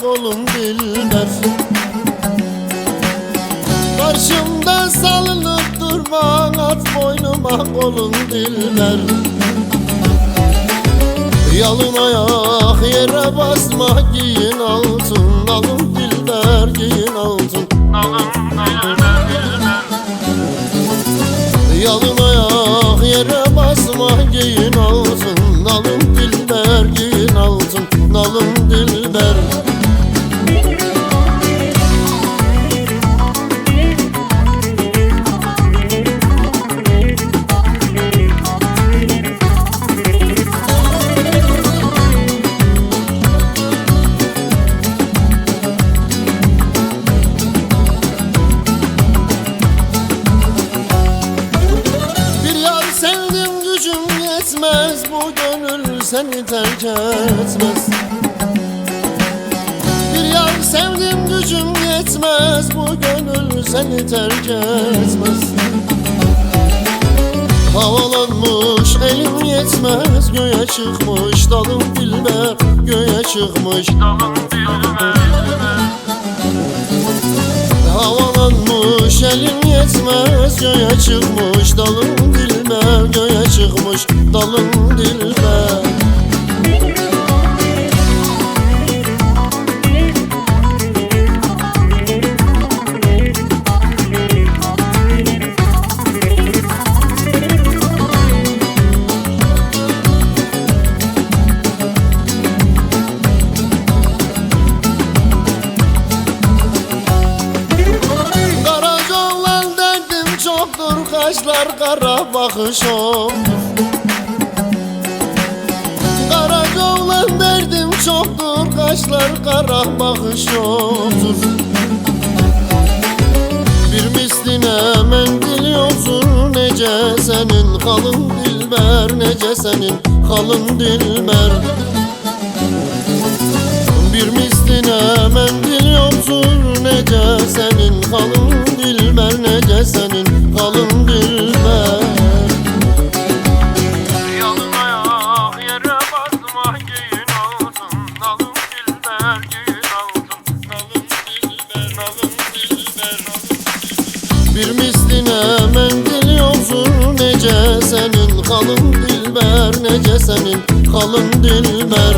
kolun diller Karşımda salınıp durma At boynuma kolun diller Yalın ayak yere basma Giyin altın alın diller Giyin altın. Yalın ayak yere basma Giyin altın alın diller Giyin altın alın diller Bu gönül seni terk etmez. Bir yar sevdim gücüm yetmez Bu gönül seni terk etmez. Havalanmış elim yetmez Göğe çıkmış dalım dilber Göğe çıkmış Havalanmış elim yetmez Göğe çıkmış Kaşlar kara bakış olur Karaca olan derdim çoktur Kaşlar kara bakış yoktur Bir misline mendil yoktur Nece senin kalın dilber Nece senin kalın dilber. Bir misline mendil yoktur Nece senin kalın Bir misline mendil yoktur Nece senin? Kalın dilber Nece senin? Kalın dilber